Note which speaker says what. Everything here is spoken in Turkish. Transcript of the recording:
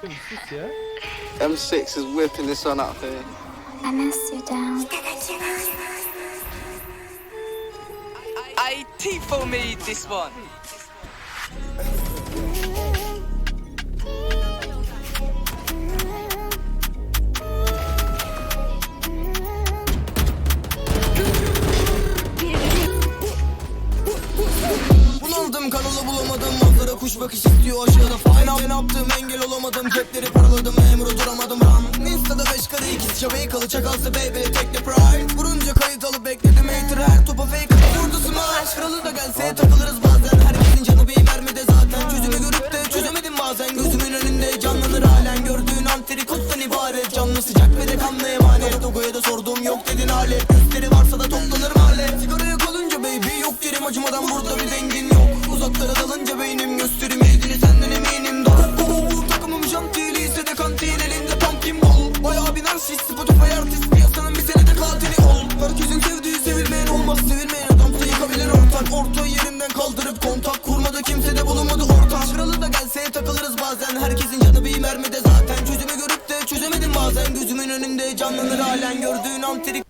Speaker 1: Sus ya.
Speaker 2: M6 is whipping this one up here.
Speaker 3: I miss you down.
Speaker 4: I Tifo made this one.
Speaker 5: Bunaldım kanalı bulamadım Manzara kuş bakış istiyor aşağıda fayna Ben yaptım engel Cepleri paraladım memuru duramadım. Ram. Insta'da beş karı ikiz Jamaikalı çakalsa baby tekne pride. Vurunca kayıt alıp bekledim hater her topa fake. Vurdu smash Kralı da gelse takılırız bazen. Herkesin canı bir mermide zaten. Çözümü görüp de çözemedim bazen. Gözümün önünde canlanır halen. Gördüğün antrikottan ibaret. Canlı sıcak ve de kanlı emanet. Togo'ya da sordum yok dedin alet. Gösteri varsa da toplanır mahalle. Sigaraya kalınca baby yok yerim acımadan. Burada bir Narsist Spotify artist piyasanın bir senede katili ol. Herkesin sevdiği sevilmeyen olmaz. Sevilmeyen adam yıkabilir ortak. Orta yerimden kaldırıp kontak kurmadı. Kimse de bulunmadı ortak. Kralı da gelse takılırız bazen. Herkesin canı bir mermide zaten. Çözümü görüp de çözemedim bazen. Gözümün önünde canlanır halen. Gördüğün antrik